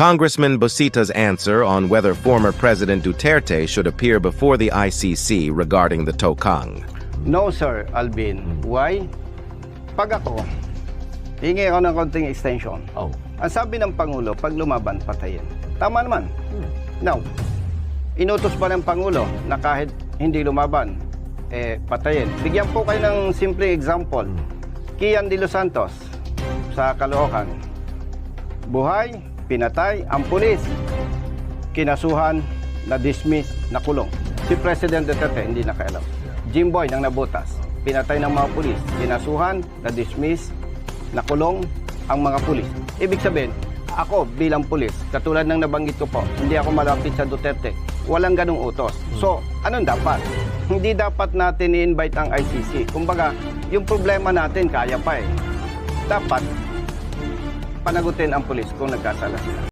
Congressman Bosita's answer on whether former President Duterte should appear before the ICC regarding the Tokang. No, sir, Alvin. Why? Pag ako, hingi ako ng konting extension. Oh. Ang sabi ng Pangulo, pag lumaban, patayin. Tama naman. Now, inutos pa ng Pangulo na kahit hindi lumaban, eh, patayin. Bigyan po kayo ng simple example. Kian de los Santos sa Caloocan. Buhay, pinatay, ang pulis. Kinasuhan, na-dismiss, nakulong. Si President Duterte hindi nakaalam. Jimboy nang nabutas, pinatay ng mga pulis. Kinasuhan, na-dismiss, nakulong ang mga pulis. Ibig sabihin, ako bilang pulis, katulad ng nabanggit ko po, hindi ako malapit sa Duterte. Walang ganong utos. So, anong dapat? Hindi dapat natin i-invite ang ICC. Kumbaga, yung problema natin kaya pa eh. Dapat panagutin ang pulis kung nagkasala sila.